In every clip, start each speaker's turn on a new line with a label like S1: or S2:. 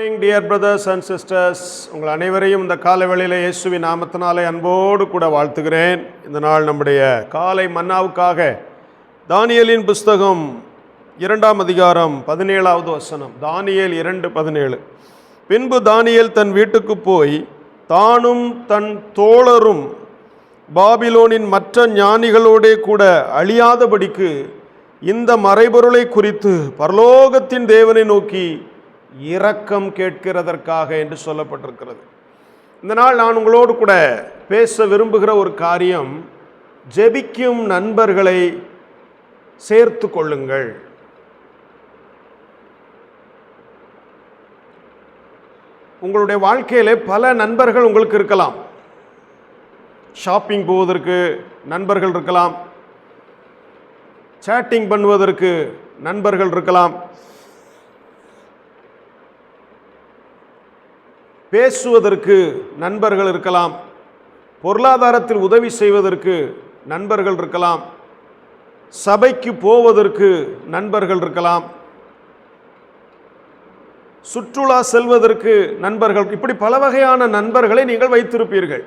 S1: Morning dear brothers and sisters உங்கள் அனைவரையும் இந்த காலை வேளையிலே இயேசுவின் நாமத்தினாலே அன்போடு கூட வாழ்த்துகிறேன். இந்த நாள் நம்முடைய காலை மன்னாவுக்காக தானியலின் புஸ்தகம் இரண்டாம் அதிகாரம் பதினேழாவது வசனம். தானியல் இரண்டு பதினேழு. பின்பு தானியல் தன் வீட்டுக்கு போய் தானும் தன் தோழரும் பாபிலோனின் மற்ற ஞானிகளோடே கூட அழியாதபடிக்கு இந்த மறைபொருளை குறித்து பரலோகத்தின் தேவனை நோக்கி இரக்கம் கேட்கிறதற்காக என்று சொல்லப்பட்டிருக்கிறது. இந்த நாள் நான் உங்களோடு கூட பேச விரும்புகிற ஒரு காரியம் ஜெபிக்கும் நண்பர்களை சேர்த்து கொள்ளுங்கள். உங்களுடைய வாழ்க்கையிலே பல நண்பர்கள் உங்களுக்கு இருக்கலாம். ஷாப்பிங் போவதற்கு நண்பர்கள் இருக்கலாம். சேட்டிங் பண்ணுவதற்கு நண்பர்கள் இருக்கலாம். பேசுவதற்கு நண்பர்கள் இருக்கலாம் பொருளாதாரத்தில் உதவி செய்வதற்கு நண்பர்கள் இருக்கலாம் சபைக்கு போவதற்கு நண்பர்கள் இருக்கலாம் சுற்றுலா செல்வதற்கு நண்பர்கள் இப்படி பல வகையான நண்பர்களை நீங்கள் வைத்திருப்பீர்கள்.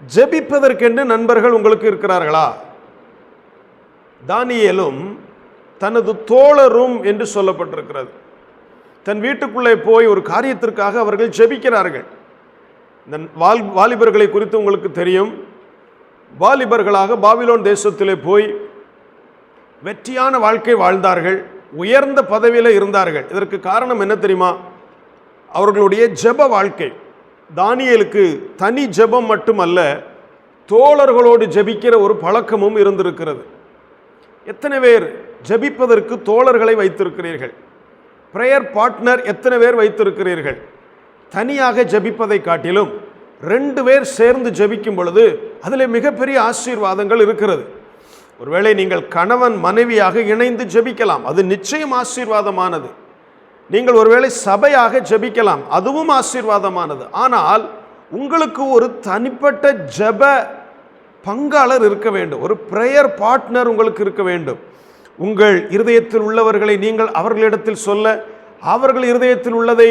S1: ஜெபிப்பதற்கென்று நண்பர்கள் உங்களுக்கு இருக்கிறார்களா? தானியலும் தனது தோழரும் என்று சொல்லப்பட்டிருக்கிறது. தன் வீட்டுக்குள்ளே போய் ஒரு காரியத்திற்காக அவர்கள் ஜெபிக்கிறார்கள். இந்த வால் வாலிபர்களை குறித்து உங்களுக்கு தெரியும். வாலிபர்களாக பாபிலோன் தேசத்திலே போய் வெற்றியான வாழ்க்கை வாழ்ந்தார்கள். உயர்ந்த பதவியில் இருந்தார்கள். இதற்கு காரணம் என்ன தெரியுமா? அவர்களுடைய ஜெப வாழ்க்கை. தானியலுக்கு தனி ஜெபம் மட்டுமல்ல தோழர்களோடு ஜெபிக்கிற ஒரு பழக்கமும் இருந்திருக்கிறது. எத்தனை பேர் ஜெபிப்பதற்கு தோழர்களை வைத்திருக்கிறீர்கள்? ப்ரேயர் பார்ட்னர் எத்தனை பேர் வைத்திருக்கிறீர்கள்? தனியாக ஜபிப்பதை காட்டிலும் ரெண்டு பேர் சேர்ந்து ஜபிக்கும் பொழுது அதில் மிகப்பெரிய ஆசீர்வாதங்கள் இருக்கிறது. ஒருவேளை நீங்கள் கணவன் மனைவியாக இணைந்து ஜெபிக்கலாம் அது நிச்சயம் ஆசீர்வாதமானது. நீங்கள் ஒருவேளை சபையாக ஜெபிக்கலாம் அதுவும் ஆசீர்வாதமானது. ஆனால் உங்களுக்கு ஒரு தனிப்பட்ட ஜெப பங்காளர் இருக்க வேண்டும் ஒரு ப்ரேயர் பார்ட்னர் உங்களுக்கு இருக்க வேண்டும். உங்கள் இருதயத்தில் உள்ளவர்களை நீங்கள் அவர்களிடத்தில் சொல்ல அவர்கள் இருதயத்தில் உள்ளதை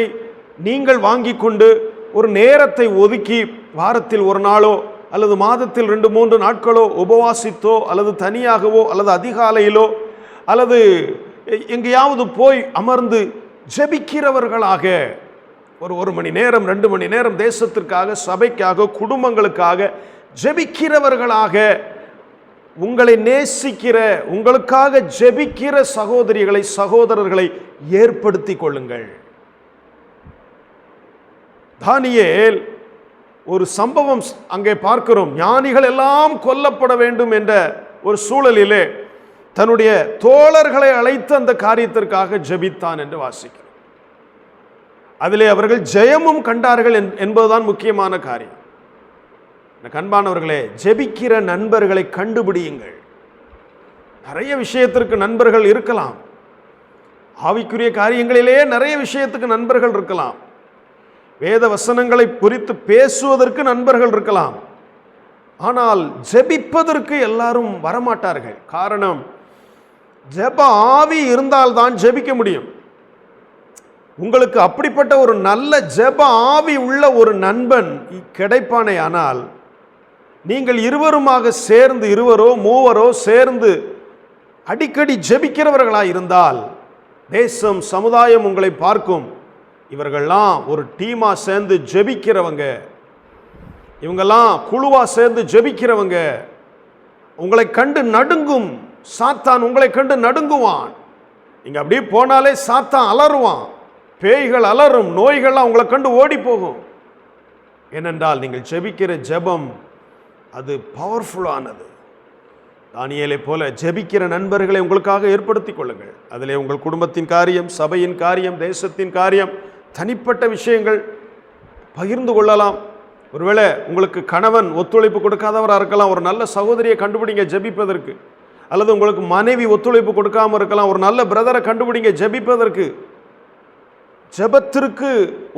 S1: நீங்கள் வாங்கி கொண்டு ஒரு நேரத்தை ஒதுக்கி வாரத்தில் ஒரு நாளோ அல்லது மாதத்தில் ரெண்டு மூன்று நாட்களோ உபவாசித்தோ அல்லது தனியாகவோ அல்லது அதிகாலையிலோ அல்லது எங்கேயாவது போய் அமர்ந்து ஜெபிக்கிறவர்களாக ஒரு ஒரு மணி நேரம் ரெண்டு மணி நேரம் தேசத்திற்காக சபைக்காக குடும்பங்களுக்காக ஜெபிக்கிறவர்களாக உங்களை நேசிக்கிற உங்களுக்காக ஜெபிக்கிற சகோதரிகளை சகோதரர்களை ஏற்படுத்தி கொள்ளுங்கள். தானியேல் ஒரு சம்பவம் அங்கே பார்க்கிறோம். ஞானிகள் எல்லாம் கொல்லப்பட வேண்டும் என்ற ஒரு சூழலிலே தன்னுடைய தோழர்களை அழைத்து அந்த காரியத்திற்காக ஜெபித்தான் என்று வாசிக்கிறோம். அதிலே அவர்கள் ஜெயமும் கண்டார்கள் என்பதுதான் முக்கியமான காரியம். கண்பானவர்களே ஜெபிக்கிற நண்பர்களை கண்டுபிடியுங்கள். நிறைய விஷயத்திற்கு நண்பர்கள் இருக்கலாம். ஆவிக்குரிய காரியங்களிலே நிறைய விஷயத்துக்கு நண்பர்கள் இருக்கலாம். வேத வசனங்களை குறித்து பேசுவதற்கு நண்பர்கள் இருக்கலாம். ஆனால் ஜெபிப்பதற்கு எல்லாரும் வரமாட்டார்கள். காரணம் ஜெப ஆவி இருந்தால்தான் ஜெபிக்க முடியும். உங்களுக்கு அப்படிப்பட்ட ஒரு நல்ல ஜெப ஆவி உள்ள ஒரு நண்பன் கிடைப்பானே ஆனால் நீங்கள் இருவருமாக சேர்ந்து இருவரோ மூவரோ சேர்ந்து அடிக்கடி ஜெபிக்கிறவர்களாக இருந்தால் தேசம் சமுதாயம் உங்களை பார்க்கும். இவர்கள்லாம் ஒரு டீமாக சேர்ந்து ஜெபிக்கிறவங்க. இவங்கெல்லாம் குழுவாக சேர்ந்து ஜெபிக்கிறவங்க. உங்களை கண்டு நடுங்கும். சாத்தான் உங்களை கண்டு நடுங்குவான். நீங்கள் அப்படியே போனாலே சாத்தான் அலறுவான். பேய்கள் அலறும் நோய்கள்லாம் உங்களை கண்டு ஓடி போகும் ஏனென்றால் நீங்கள் ஜெபிக்கிற ஜெபம் அது பவர்ஃபுல்லானது தானியலை போல ஜெபிக்கிற நண்பர்களை உங்களுக்காக ஏற்படுத்தி கொள்ளுங்கள். அதில் உங்கள் குடும்பத்தின் காரியம் சபையின் காரியம் தேசத்தின் காரியம் தனிப்பட்ட விஷயங்கள் பகிர்ந்து கொள்ளலாம். ஒருவேளை உங்களுக்கு கணவன் ஒத்துழைப்பு கொடுக்காதவராக இருக்கலாம் ஒரு நல்ல சகோதரியை கண்டுபிடிங்க ஜெபிப்பதற்கு. அல்லது உங்களுக்கு மனைவி ஒத்துழைப்பு கொடுக்காம இருக்கலாம் ஒரு நல்ல பிரதரை கண்டுபிடிங்க ஜெபிப்பதற்கு. ஜெபத்திற்கு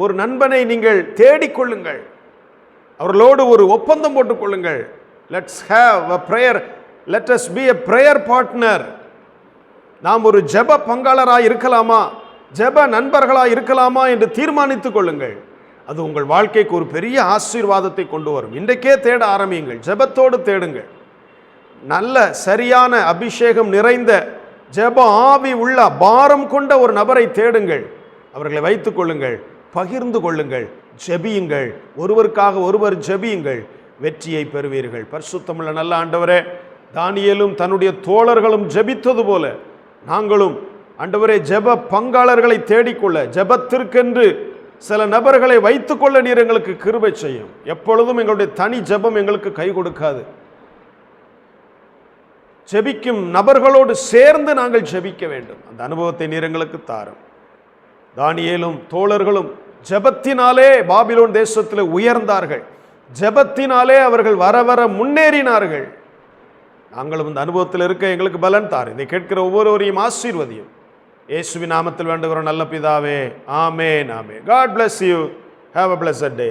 S1: ஒரு நண்பனை நீங்கள் தேடிக்கொள்ளுங்கள் அவர்களோடு ஒரு ஒப்பந்தம் போட்டுக்கொள்ளுங்கள். Let's have a prayer let us be a prayer partner நாம் ஒரு ஜெப பங்காளராக இருக்கலாமா? ஜெப நண்பர்களாக இருக்கலாமா என்று தீர்மானித்துக் கொள்ளுங்கள். அது உங்கள் வாழ்க்கைக்கு ஒரு பெரிய ஆசீர்வாதத்தை கொண்டு வரும். இன்றைக்கே தேட ஆரம்பியுங்கள். ஜெபத்தோடு தேடுங்கள். நல்ல சரியான அபிஷேகம் நிறைந்த ஜெப ஆவி உள்ள பாரம் கொண்ட ஒரு நபரை தேடுங்கள். அவர்களை வைத்துக் கொள்ளுங்கள். பகிர்ந்து கொள்ளுங்கள். ஜெபியுங்கள். ஒருவருக்காக ஒருவர் ஜெபியுங்கள். வெற்றியை பெறுவீர்கள். பரிசுத்தமுள்ள நல்ல ஆண்டவரே தானியலும் தன்னுடைய தோழர்களும் ஜெபித்தது போல நாங்களும் ஆண்டவரே ஜெப பங்காளர்களை தேடிக்கொள்ள ஜெபத்திற்கென்று சில நபர்களை வைத்துக்கொள்ள நீர் எங்களுக்கு கிருபை செய்யும். எப்பொழுதும் எங்களுடைய தனி ஜெபம் எங்களுக்கு கை கொடுக்காது. ஜெபிக்கும் நபர்களோடு சேர்ந்து நாங்கள் ஜெபிக்க வேண்டும். அந்த அனுபவத்தை நீர் எங்களுக்கு தாரும். தானியலும் தோழர்களும் ஜெபத்தினாலே பாபிலோன் தேசத்தில் உயர்ந்தார்கள். ஜெபத்தினாலே அவர்கள் வர வர முன்னேறினார்கள். நாங்களும் இந்த அனுபவத்தில் இருக்க எங்களுக்கு பலன் தார் இதை கேட்கிற ஒவ்வொருவரையும் ஆசீர்வதியும். இயேசுவி நாமத்தில் வேண்டுகிறோம் நல்ல பிதாவே. ஆமேன் ஆமே God bless you have a blessed day